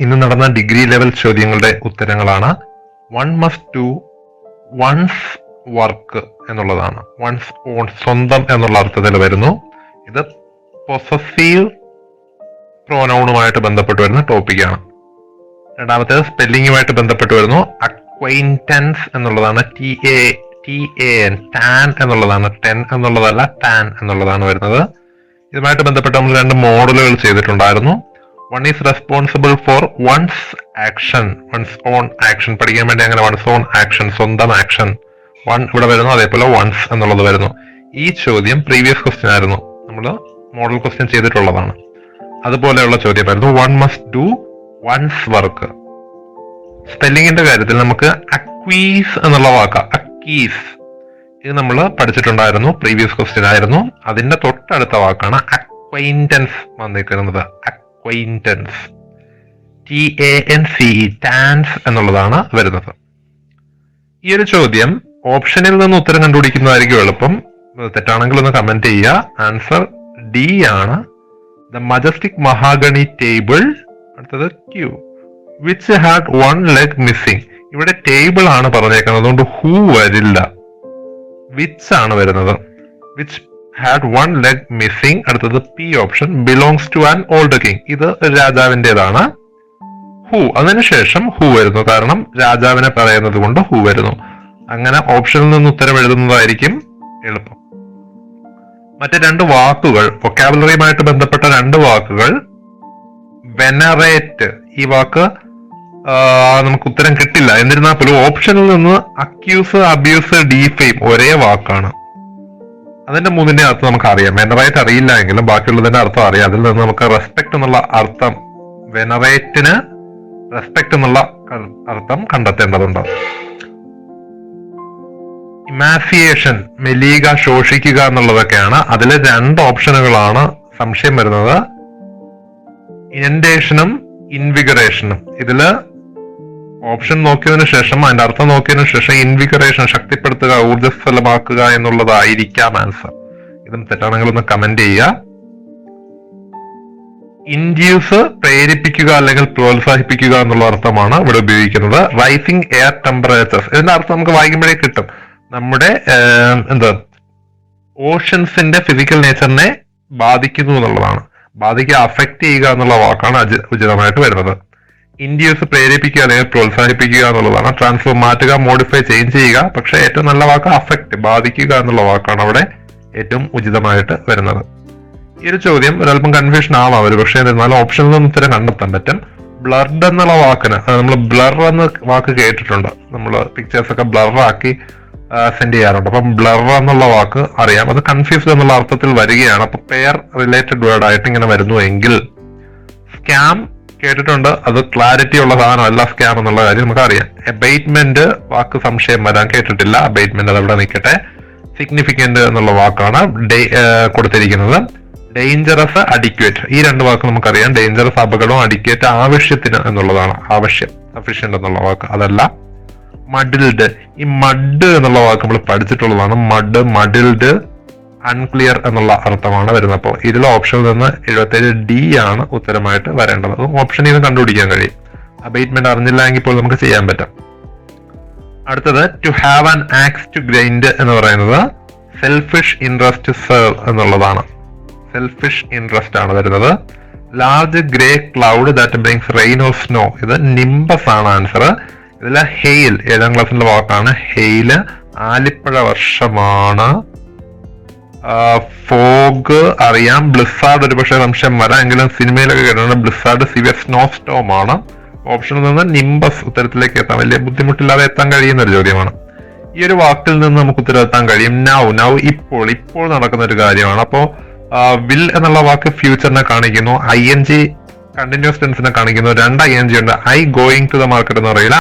ഇന്ന് നടന്ന degree level ചോദ്യങ്ങളുടെ ഉത്തരങ്ങളാണ്. One must do one's work എന്നുള്ളതാണ്. വൺസ് ഓൺ സ്വന്തം എന്നുള്ള അർത്ഥത്തിൽ വരുന്നു. ഇത് പൊസസീവ് പ്രോനൗണുമായിട്ട് ബന്ധപ്പെട്ട് വരുന്ന ടോപ്പിക്കാണ് രണ്ടാമത്തേത് സ്പെല്ലിങ്ങുമായിട്ട് ബന്ധപ്പെട്ട് വരുന്നു. അക്വൈന്റൻസ് എന്നുള്ളതാണ് T A T A N tan എന്നുള്ളതാണ് ടെൻ എന്നുള്ളതല്ല ടാൻ എന്നുള്ളതാണ് വരുന്നത്. ഇതുമായിട്ട് ബന്ധപ്പെട്ട് നമ്മൾ രണ്ട് മോഡലുകൾ ചെയ്തിട്ടുണ്ടായിരുന്നു. One is responsible for one's action one's own action പഠിക്കാൻ വേണ്ടി അങ്ങനെ വൺസ് ഓൺ ആക്ഷൻ സ്വന്തം ആക്ഷൻ വൺ ഇവിടെ വരുന്നു അതേപോലെ വൺസ് എന്നുള്ളത് വരുന്നു. ഈ ചോദ്യം പ്രീവിയസ് ക്വസ്റ്റ്യൻ ആയിരുന്നു. നമ്മൾ മോഡൽ ക്വസ്റ്റ്യൻ ചെയ്തിട്ടുള്ളതാണ്. അതുപോലെയുള്ള ചോദ്യമായിരുന്നു one must do one's work സ്പെല്ലിങ്ങിന്റെ കാര്യത്തിൽ നമുക്ക് അക്വീസ് എന്നുള്ള വാക്ക് അക്കീസ് ഇത് നമ്മൾ പഠിച്ചിട്ടുണ്ടായിരുന്നു പ്രീവിയസ് ക്വസ്റ്റ്യൻ ആയിരുന്നു. അതിന്റെ തൊട്ടടുത്ത വാക്കാണ് അക്വൈന്റൻസ് വന്നിരിക്കുന്നത്. Acquaintance T A N C ടാൻസ് എന്നുള്ളതാണ് വരുന്നത്. ഈ ഒരു ചോദ്യം ഓപ്ഷനിൽ നിന്ന് ഉത്തരം കണ്ടുപിടിക്കുന്നതായിരിക്കും എളുപ്പം. തെറ്റാണെങ്കിൽ ഒന്ന് കമന്റ് ചെയ്യുക. ആൻസർ ഡി ആണ്. ദ മജസ്റ്റിക് മഹാഗണി ടേബിൾ അടുത്തത് Q which had one leg missing ഇവിടെ ടേബിൾ ആണ് പറഞ്ഞേക്കുന്നത്. അതുകൊണ്ട് ഹൂ വരില്ല. വിച്ച് ആണ് വരുന്നത്? Which had one leg missing അടുത്തത് P option belongs to an old king ഇത് രാജാവിന്റെതാണ് ഹൂ അതിനുശേഷം ഹൂ വരുന്നു. കാരണം രാജാവിനെ പറയുന്നത് കൊണ്ട് ഹൂ വരുന്നു. അങ്ങനെ ഓപ്ഷനിൽ നിന്ന് ഉത്തരം എഴുതുന്നതായിരിക്കും എളുപ്പം. മറ്റ് രണ്ട് വാക്കുകൾ വൊക്കാബുലറിയുമായിട്ട് ബന്ധപ്പെട്ട രണ്ട് വാക്കുകൾ വെനറേറ്റ് ഈ വാക്ക് നമുക്ക് ഉത്തരം കിട്ടില്ല. എന്നിരുന്നാൽ പോലും ഓപ്ഷനിൽ നിന്ന് അക്യൂസ് അബ്യൂസ് ഡീഫെയിം ഒരേ വാക്കാണ്. അതിന്റെ മൂന്നിന്റെ അർത്ഥം നമുക്ക് അറിയാം വെനറേറ്റ് അറിയില്ല എങ്കിലും ബാക്കിയുള്ളതിന്റെ അർത്ഥം അറിയാം. അതിൽ നിന്ന് നമുക്ക് റെസ്പെക്ട് എന്നുള്ള അർത്ഥം വെനറേറ്റിന് റെസ്പെക്ട് എന്നുള്ള അർത്ഥം കണ്ടെത്തേണ്ടതുണ്ട്. ഇമാസിയേഷൻ മെലീക ശോഷിക്കുക എന്നുള്ളതൊക്കെയാണ്. അതിൽ രണ്ട് ഓപ്ഷനുകളാണ് സംശയം വരുന്നത്. ഇനന്റേഷനും ഇൻവിഗറേഷനും ഇതിൽ ഓപ്ഷൻ നോക്കിയതിനു ശേഷം അതിന്റെ അർത്ഥം നോക്കിയതിനു ശേഷം ഇൻവിഗറേഷൻ ശക്തിപ്പെടുത്തുക ഊർജസ്വലമാക്കുക എന്നുള്ളതായിരിക്കാം ആൻസർ. ഇതും തെറ്റാണെങ്കിൽ ഒന്ന് കമന്റ് ചെയ്യുക. ഇൻഡ്യൂസ് പ്രേരിപ്പിക്കുക അല്ലെങ്കിൽ പ്രോത്സാഹിപ്പിക്കുക എന്നുള്ള അർത്ഥമാണ് ഇവിടെ ഉപയോഗിക്കുന്നത്. റൈസിംഗ് എയർ ടെമ്പറേച്ചേഴ്സ് ഇതിന്റെ അർത്ഥം നമുക്ക് വായിക്കുമ്പോഴേ കിട്ടും. നമ്മുടെ എന്താ? ഓഷൻസിന്റെ ഫിസിക്കൽ നേച്ചറിനെ ബാധിക്കുന്നു എന്നുള്ളതാണ്. ബാധിക്കുക അഫക്റ്റ് ചെയ്യുക എന്നുള്ള വാക്കാണ് ഉചിതമായിട്ട് വരുന്നത്. ഇൻഡ്യൂസ് പ്രേരിപ്പിക്കുക അല്ലെങ്കിൽ പ്രോത്സാഹിപ്പിക്കുക എന്നുള്ളതാണ്. ട്രാൻസ്ഫോം മാറ്റുക മോഡിഫൈ ചേഞ്ച് ചെയ്യുക. പക്ഷേ ഏറ്റവും നല്ല വാക്ക് അഫക്റ്റ് ബാധിക്കുക എന്നുള്ള വാക്കാണ് അവിടെ ഏറ്റവും ഉചിതമായിട്ട് വരുന്നത്. ഈ ഒരു ചോദ്യം ഒരല്പം കൺഫ്യൂഷൻ ആവാം ഒരു പക്ഷേ എന്നാലും ഓപ്ഷനിൽ നിന്ന് ഉത്തരം കണ്ടെത്താൻ പറ്റും. ബ്ലർഡ് എന്നുള്ള വാക്കിന് നമ്മൾ ബ്ലർ എന്ന വാക്ക് കേട്ടിട്ടുണ്ട്. നമ്മൾ പിക്ചേഴ്സ് ഒക്കെ ബ്ലറാക്കി സെൻഡ് ചെയ്യാറുണ്ട്. അപ്പം ബ്ലർ എന്നുള്ള വാക്ക് അറിയാം. അത് കൺഫ്യൂസ്ഡ് എന്നുള്ള അർത്ഥത്തിൽ വരികയാണ്. അപ്പൊ പെയർ റിലേറ്റഡ് വേർഡ് ആയിട്ട് ഇങ്ങനെ വരുന്നു എങ്കിൽ സ്കാം കേട്ടിട്ടുണ്ട്. അത് ക്ലാരിറ്റി ഉള്ള സാധനമല്ല സ്കാം എന്നുള്ള കാര്യം നമുക്ക് അറിയാം അബൈറ്റ്മെന്റ് വാക്ക് സംശയം വരാൻ കേട്ടിട്ടില്ല. അബൈറ്റ്മെന്റ് അത് അവിടെ നിൽക്കട്ടെ. സിഗ്നിഫിക്കന്റ് എന്നുള്ള വാക്കാണ് കൊടുത്തിരിക്കുന്നത്. ഡേഞ്ചറസ് അഡിക്വേറ്റ് ഈ രണ്ട് വാക്ക് നമുക്കറിയാം. ഡേഞ്ചറസ് അപകടവും അഡിക്വേറ്റ് ആവശ്യത്തിന് എന്നുള്ളതാണ്. ആവശ്യം സഫീഷ്യന്റ് എന്നുള്ള വാക്ക്. അതല്ല മഡിൽഡ് ഈ മഡ് എന്നുള്ള വാക്ക് നമ്മൾ പഠിച്ചിട്ടുള്ളതാണ്. മഡ് മഡിൽഡ് അൺക്ലിയർ എന്നുള്ള അർത്ഥമാണ് വരുന്നത്. അപ്പോൾ ഇതിലെ ഓപ്ഷനിൽ നിന്ന് എഴുപത്തേഴ് ഡി ആണ് ഉത്തരമായിട്ട് വരേണ്ടത്. അതും ഓപ്ഷനിൽ നിന്ന് കണ്ടുപിടിക്കാൻ കഴിയും. അബേറ്റ്മെന്റ് അറിഞ്ഞില്ല എങ്കിൽ പോലും നമുക്ക് ചെയ്യാൻ പറ്റും. അടുത്തത് to have an axe to grind എന്ന് പറയുന്നത് സെൽഫിഷ് ഇൻട്രസ്റ്റ് സെർവ് എന്നുള്ളതാണ്. സെൽഫിഷ് ഇൻട്രസ്റ്റ് ആണ് വരുന്നത്. Large grey cloud that brings rain or snow ഇത് നിംബസ് ആണ് ആൻസർ ഇതിലെ ഹെയിൽ ഏഴാം ക്ലാസ്സിലെ വാക്കാണ് ഹെയിൽ ആലിപ്പഴ വർഷമാണ് ഫോഗ് അറിയാം. ബ്ലിസാർഡ് ഒരു പക്ഷേ സംശയം വരാം. എങ്കിലും സിനിമയിലൊക്കെ കേട്ടിട്ടുണ്ട് ബ്ലിസാർഡ് സിവിയർ സ്നോ സ്റ്റോം ആണ്. ഓപ്ഷനിൽ നിന്ന് നിംബസ് ഉത്തരത്തിലേക്ക് എത്താൻ വലിയ ബുദ്ധിമുട്ടില്ലാതെ എത്താൻ കഴിയുന്ന ഒരു ചോദ്യമാണ്. ഈ ഒരു വാക്കിൽ നിന്ന് നമുക്ക് ഉത്തരം ഉത്തരവെത്താൻ കഴിയും. നൗ നൗ ഇപ്പോൾ ഇപ്പോൾ നടക്കുന്ന ഒരു കാര്യമാണ് അപ്പോൾ വിൽ എന്നുള്ള വാക്ക് ഫ്യൂച്ചറിനെ കാണിക്കുന്നു. ഐ എൻ ജി കണ്ടിന്യൂസ് ടെൻസിനെ കാണിക്കുന്നു. രണ്ട് ഐ എൻ ജി ഉണ്ട്. I going to the market എന്ന് പറയില്ല.